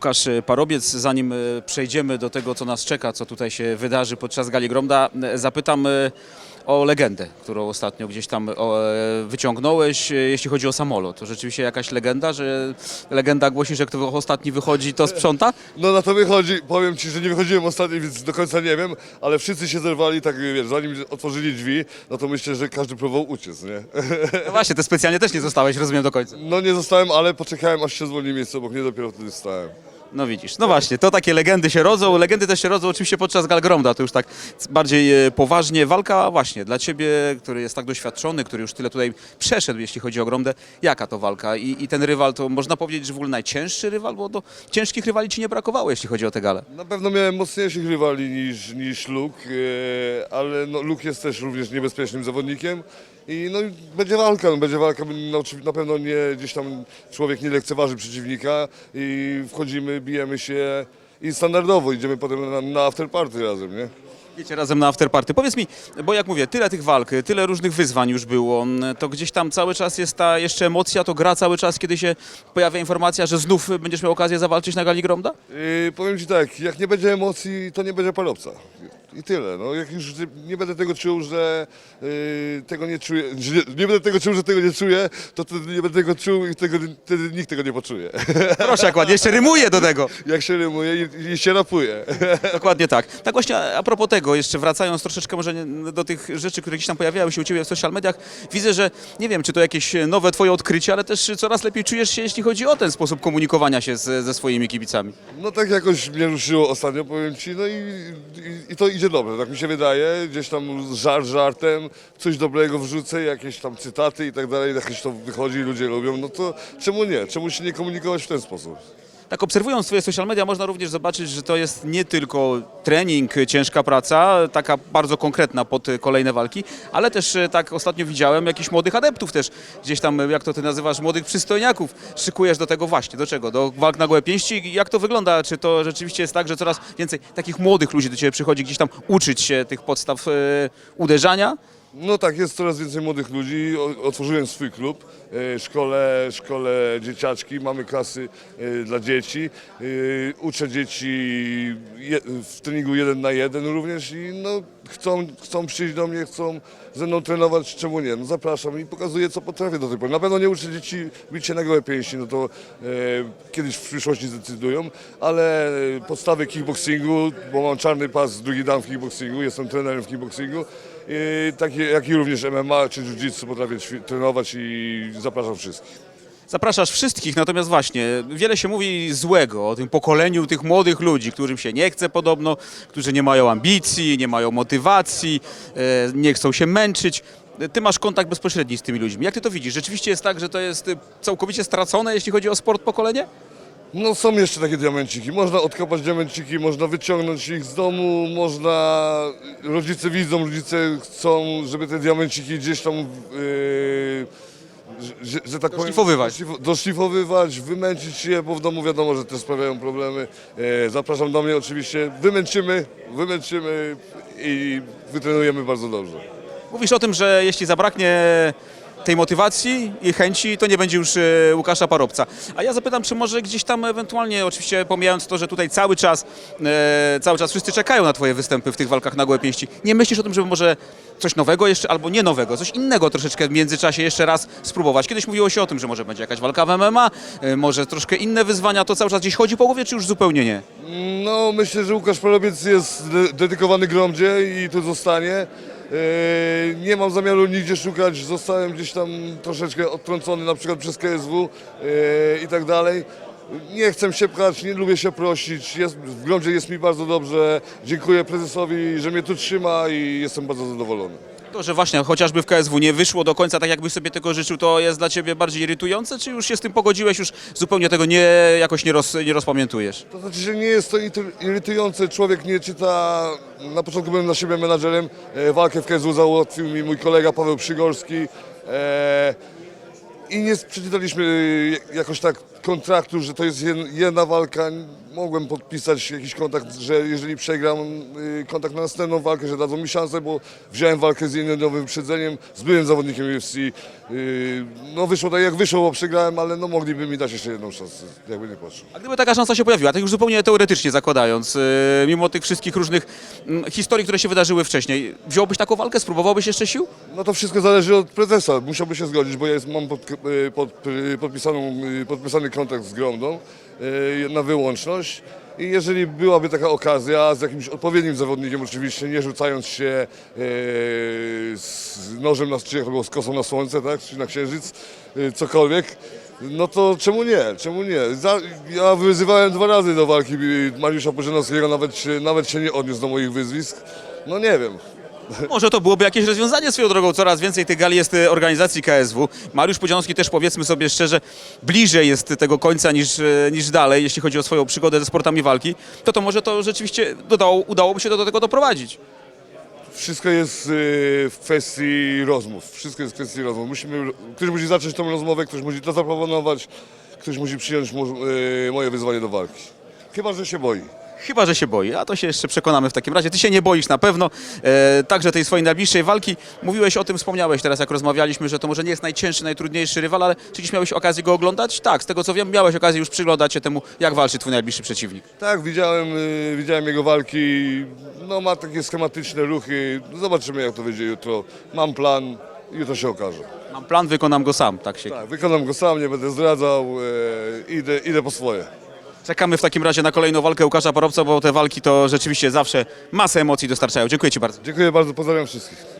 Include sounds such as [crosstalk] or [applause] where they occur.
Łukasz Parobiec, zanim e, przejdziemy do tego, co nas czeka, co tutaj się wydarzy podczas Gali Gromda, e, zapytam e, o legendę, którą ostatnio gdzieś tam wyciągnąłeś, jeśli chodzi o samolot. To rzeczywiście jakaś legenda, że legenda głosi, że kto ostatni wychodzi, to sprząta? No na to wychodzi, powiem Ci, że nie wychodziłem ostatnio, więc do końca nie wiem, ale wszyscy się zerwali, tak wiesz, zanim otworzyli drzwi, no to myślę, że każdy próbował uciec, nie? No właśnie, ty specjalnie też nie zostałeś, rozumiem, do końca. No nie zostałem, ale poczekałem, aż się zwolni miejsce obok mnie, dopiero wtedy stałem. No widzisz, no właśnie, to takie legendy się rodzą. Legendy też się rodzą oczywiście podczas Galgromda, to już tak bardziej e, poważnie. Walka właśnie dla ciebie, który jest tak doświadczony, który już tyle tutaj przeszedł, jeśli chodzi o Gromdę. Jaka to walka? I, I ten rywal, to można powiedzieć, że w ogóle najcięższy rywal, bo do ciężkich rywali ci nie brakowało, jeśli chodzi o tę galę. Na pewno miałem mocniejszych rywali niż, niż Luke, e, ale no, Luke jest też również niebezpiecznym zawodnikiem. I no, będzie walka, no, będzie walka, no, na pewno nie, gdzieś tam człowiek nie lekceważy przeciwnika i wchodzimy, bijemy się i standardowo idziemy potem na, na afterparty razem, nie? Wiecie, razem na afterparty. Powiedz mi, bo jak mówię, tyle tych walk, tyle różnych wyzwań już było, to gdzieś tam cały czas jest ta jeszcze emocja, to gra cały czas, kiedy się pojawia informacja, że znów będziesz miał okazję zawalczyć na gali Gromda? Yy, powiem Ci tak, jak nie będzie emocji, to nie będzie parobca. I tyle. No, jak już nie będę tego czuł, że yy, tego nie czuję, że nie, nie będę tego czuł, że tego nie czuję, to wtedy nie będę tego czuł i tego, wtedy nikt tego nie poczuje. [laughs] Proszę, jak ładnie, jeszcze rymuje do tego. jak się rymuje i, i się rapuje. [laughs] Dokładnie tak. Tak właśnie a propos tego, jeszcze wracając troszeczkę może do tych rzeczy, które gdzieś tam pojawiały się u Ciebie w social mediach, widzę, że nie wiem, czy to jakieś nowe Twoje odkrycie, ale też coraz lepiej czujesz się, jeśli chodzi o ten sposób komunikowania się z, ze swoimi kibicami. No tak jakoś mnie ruszyło ostatnio, powiem Ci, no i, i, i to idzie dobrze, tak mi się wydaje. Gdzieś tam żart żartem, coś dobrego wrzucę, jakieś tam cytaty i tak dalej, jakieś to wychodzi, ludzie lubią, no to czemu nie? Czemu się nie komunikować w ten sposób? Tak obserwując Twoje social media można również zobaczyć, że to jest nie tylko trening, ciężka praca, taka bardzo konkretna pod kolejne walki, ale też e, tak ostatnio widziałem jakichś młodych adeptów też, gdzieś tam, e, jak to Ty nazywasz, młodych przystojniaków, szykujesz do tego właśnie, do czego? Do walk na gołe pięści? Jak to wygląda? Czy to rzeczywiście jest tak, że coraz więcej takich młodych ludzi do Ciebie przychodzi gdzieś tam uczyć się tych podstaw e, uderzania? No tak, jest coraz więcej młodych ludzi. Otworzyłem swój klub, e, szkole, szkole dzieciaczki, mamy klasy e, dla dzieci. E, Uczę dzieci w treningu jeden na jeden również i no, chcą, chcą przyjść do mnie, chcą ze mną trenować, czemu nie? No zapraszam i pokazuję, co potrafię do tej pory. Na pewno nie uczę dzieci bić się na gołe pięści, no to kiedyś w przyszłości zdecydują, ale podstawy kickboxingu, bo mam czarny pas, drugi dan w kickboxingu, jestem trenerem w kickboxingu, takie, jak i również MMA czy jiu-jitsu potrafię trenować i zapraszam wszystkich. Zapraszasz wszystkich, natomiast właśnie wiele się mówi złego o tym pokoleniu tych młodych ludzi, którym się nie chce podobno, którzy nie mają ambicji, nie mają motywacji, e, nie chcą się męczyć. Ty masz kontakt bezpośredni z tymi ludźmi. Jak ty to widzisz? Rzeczywiście jest tak, że to jest całkowicie stracone, jeśli chodzi o sport pokolenie? No są jeszcze takie diamenciki. Można odkopać diamenciki, można wyciągnąć ich z domu, można... Rodzice widzą, rodzice chcą, żeby te diamenciki gdzieś tam... Yy, że, że tak powiem, Doszlifowywać. doszlif- doszlifowywać, wymęczyć je, bo w domu wiadomo, że też sprawiają problemy. E, zapraszam do mnie oczywiście, wymęczymy, wymęczymy i wytrenujemy bardzo dobrze. Mówisz o tym, że jeśli zabraknie tej motywacji i chęci, to nie będzie już e, Łukasza Parobca. A ja zapytam, czy może gdzieś tam ewentualnie, oczywiście pomijając to, że tutaj cały czas, e, cały czas wszyscy czekają na twoje występy w tych walkach na gołe pięści, nie myślisz o tym, żeby może coś nowego jeszcze, albo nie nowego, coś innego troszeczkę w międzyczasie jeszcze raz spróbować? Kiedyś mówiło się o tym, że może będzie jakaś walka w MMA, e, może troszkę inne wyzwania, to cały czas gdzieś chodzi po głowie, czy już zupełnie nie? No, myślę, że Łukasz Polobiec jest de- dedykowany Gromdzie i tu zostanie. Eee, Nie mam zamiaru nigdzie szukać, zostałem gdzieś tam troszeczkę odtrącony na przykład przez KSW eee, i tak dalej. Nie chcę się pchać, nie lubię się prosić. Jest, w Gromdzie jest mi bardzo dobrze. Dziękuję prezesowi, że mnie tu trzyma i jestem bardzo zadowolony. To, że właśnie chociażby w KSW nie wyszło do końca tak, jakbyś sobie tego życzył, to jest dla ciebie bardziej irytujące, czy już się z tym pogodziłeś, już zupełnie tego nie, jakoś nie, roz, nie rozpamiętujesz? To znaczy, że nie jest to iry- irytujące. Człowiek nie czyta. Na początku byłem dla siebie menadżerem. E, walkę w KSW załatwił mi mój kolega Paweł Przygorski. E, I nie przeczytaliśmy e, jakoś tak kontraktu, że to jest jed- jedna walka. Mogłem podpisać jakiś kontakt, że jeżeli przegram y, kontakt na następną walkę, że dadzą mi szansę, bo wziąłem walkę z jednodniowym wyprzedzeniem, z byłym zawodnikiem UFC. Y, No wyszło tak jak wyszło, bo przegrałem, ale no mogliby mi dać jeszcze jedną szansę, jakby nie patrzył. A gdyby taka szansa się pojawiła, tak już zupełnie teoretycznie zakładając, mimo tych wszystkich różnych mm, historii, które się wydarzyły wcześniej, wziąłbyś taką walkę, spróbowałbyś jeszcze sił? No to wszystko zależy od prezesa. Musiałby się zgodzić, bo ja jest, mam pod, y, pod, y, podpisaną, y, podpisany kontrakt z Gromdą y, na wyłączność. I jeżeli byłaby taka okazja z jakimś odpowiednim zawodnikiem, oczywiście nie rzucając się y, z nożem na czy było, z kosą na słońce, tak, czy na księżyc, y, cokolwiek, no to czemu nie? Czemu nie? Ja wyzywałem dwa razy do walki y, Mariusza Pożynowskiego, nawet, nawet się nie odniósł do moich wyzwisk. No nie wiem. Może to byłoby jakieś rozwiązanie swoją drogą. Coraz więcej tych gali jest e, organizacji KSW. Mariusz Pudzianowski też powiedzmy sobie szczerze, bliżej jest tego końca niż, e, niż dalej, jeśli chodzi o swoją przygodę ze sportami walki. To to może to rzeczywiście dodało, udałoby się do, do tego doprowadzić. Wszystko jest y, w kwestii rozmów. Wszystko jest w kwestii rozmów. Musimy, ktoś musi zacząć tą rozmowę, ktoś musi to zaproponować, ktoś musi przyjąć mo- y, moje wyzwanie do walki. Chyba, że się boi. Chyba, że się boi, a to się jeszcze przekonamy w takim razie. Ty się nie boisz na pewno, e, także tej swojej najbliższej walki. Mówiłeś o tym, wspomniałeś teraz, jak rozmawialiśmy, że to może nie jest najcięższy, najtrudniejszy rywal, ale czy dziś miałeś okazję go oglądać? Tak, z tego co wiem, miałeś okazję już przyglądać się temu, jak walczy twój najbliższy przeciwnik. Tak, widziałem, y, widziałem jego walki. No, ma takie schematyczne ruchy. Zobaczymy, jak to wyjdzie jutro. Mam plan, jutro się okaże. Mam plan, wykonam go sam, tak się. Tak, wykonam go sam, nie będę zdradzał. y, idę, idę po swoje. Czekamy w takim razie na kolejną walkę Łukasza Porobca, bo te walki to rzeczywiście zawsze masę emocji dostarczają. Dziękuję Ci bardzo. Dziękuję bardzo, pozdrawiam wszystkich.